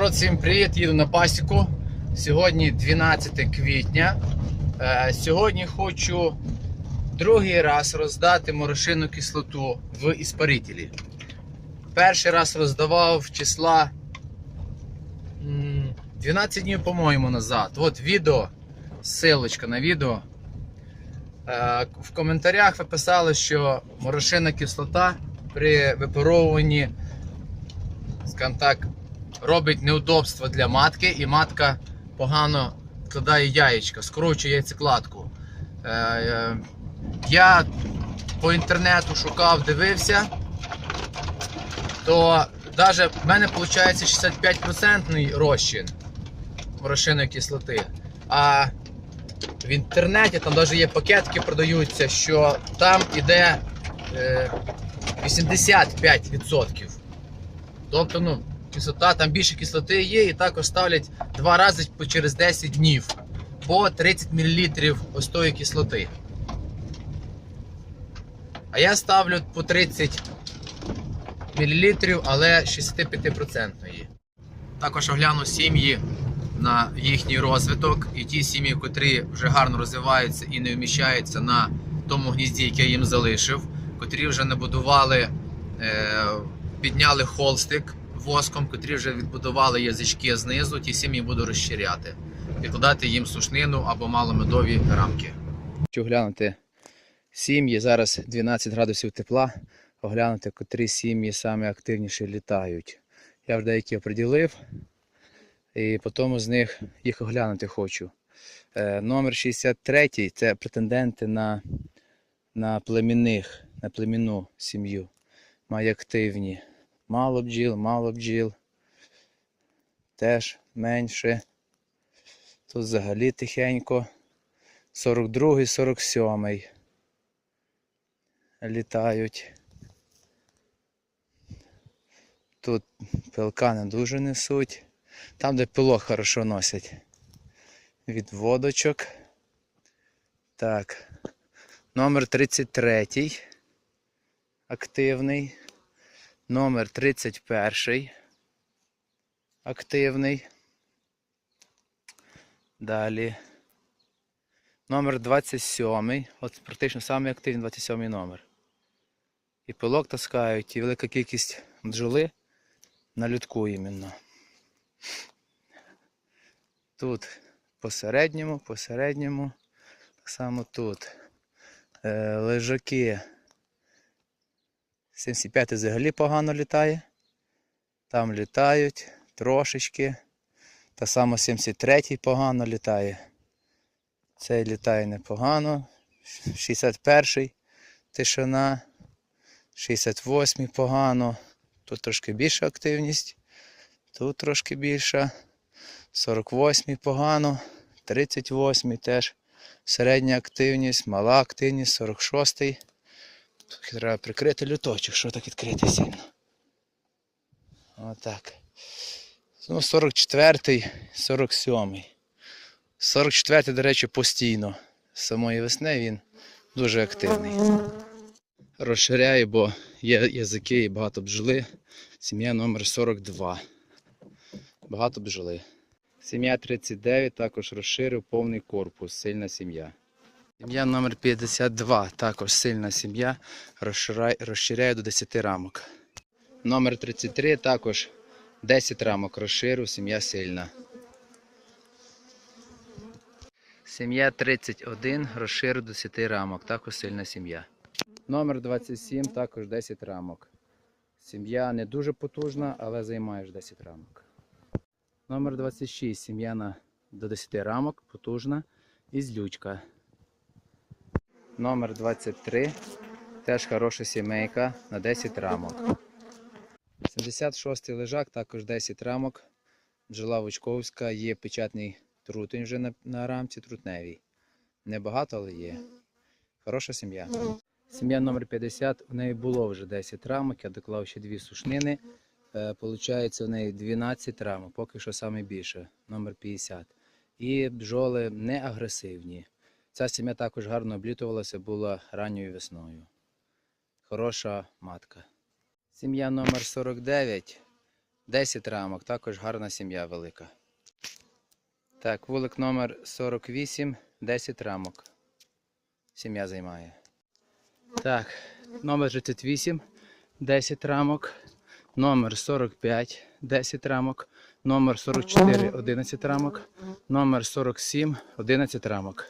Народ, всім привіт! Їду на пасіку. Сьогодні 12 квітня. Е, Сьогодні хочу другий раз роздати морошину кислоту в іспарителі. Перший раз роздавав числа 12 днів, по-моєму, назад. От відео, ссылочка на відео. Е, В коментарях ви писали, що морошина кислота при випаровуванні, скажімо так, робить неудобство для матки, і матка погано вкладає яєчка, скручує яйцекладку. Е, е, я по інтернету шукав, дивився, то навіть в мене виходить 65% розчин морошиної кислоти. А в інтернеті там навіть є пакетки, продаються, що там іде е, 85%. Тобто, ну, кислота, там більше кислоти є, і також ставлять два рази через 10 днів по 30 мл ось тої кислоти. А я ставлю по 30 мл, але 65%. Також огляну сім'ї на їхній розвиток. І ті сім'ї, котрі вже гарно розвиваються і не вміщаються на тому гнізді, яке я їм залишив, котрі вже набудували, е, підняли холстик воском, котрі вже відбудували язички знизу, ті сім'ї буду розширяти, підкладати їм сушнину або маломедові рамки. Хочу глянути сім'ї. Зараз 12 градусів тепла. Оглянути, котрі сім'ї саме активніше літають. Я вже деякі оприділив. І потім з них їх оглянути хочу. Е, номер 63 це претенденти на, на племінних, на племінну сім'ю. Має активні. Мало бджіл, мало бджіл. Теж менше. Тут взагалі тихенько. 42-й, 47-й. Літають. Тут пилка не дуже несуть. Там, де пилок хорошо носять. Від водочок. Так. Номер 33. Активний. Номер 31. Активний. Далі. Номер 27. От практично самий активний 27 номер. І пилок таскають, і велика кількість бджоли на людку іменно. Тут посередньому, посередньому. Так само тут. Е, лежаки. 75 взагалі погано літає. Там літають трошечки. Та само 73 погано літає. Цей літає непогано. 61-й тишина. 68-й погано. Тут трошки більша активність. Тут трошки більша. 48-й погано. 38-й теж середня активність, мала активність, 46 Тут треба прикрити люточок, що так відкрити сильно. Отак. Ну, 44 47 44 до речі, постійно. З самої весни він дуже активний. Розширяю, бо є язики і багато бджоли. Сім'я номер 42. Багато бджоли. Сім'я 39 також розширив повний корпус. Сильна сім'я. Сім'я номер 52 також сильна сім'я. Розширяє до 10 рамок. Номер 33 також 10 рамок розширив, сім'я сильна. Сім'я 31 розширив до 10 рамок, також сильна сім'я. Номер 27 також 10 рамок. Сім'я не дуже потужна, але займає 10 рамок. Номер 26 сім'я до 10 рамок, потужна і злючка. Номер 23 теж хороша сімейка на 10 рамок. 76-й лежак, також 10 рамок. Бджола Вучковська, є печатний трутень вже на, на рамці трутневій. Небагато, але є. Хороша сім'я. Сім'я номер 50, в неї було вже 10 рамок, я доклав ще дві сушнини. Е, Получається, в неї 12 рамок, поки що саме більше, номер 50. І бджоли не агресивні. Ця сім'я також гарно облітувалася, була ранньою весною. Хороша матка. Сім'я номер 49 10 рамок, також гарна сім'я велика. Так, вулик номер 48, 10 рамок. Сім'я займає. Так, номер 38, 10 рамок. Номер 45, 10 рамок. Номер 44, 11 рамок. Номер 47, 11 рамок.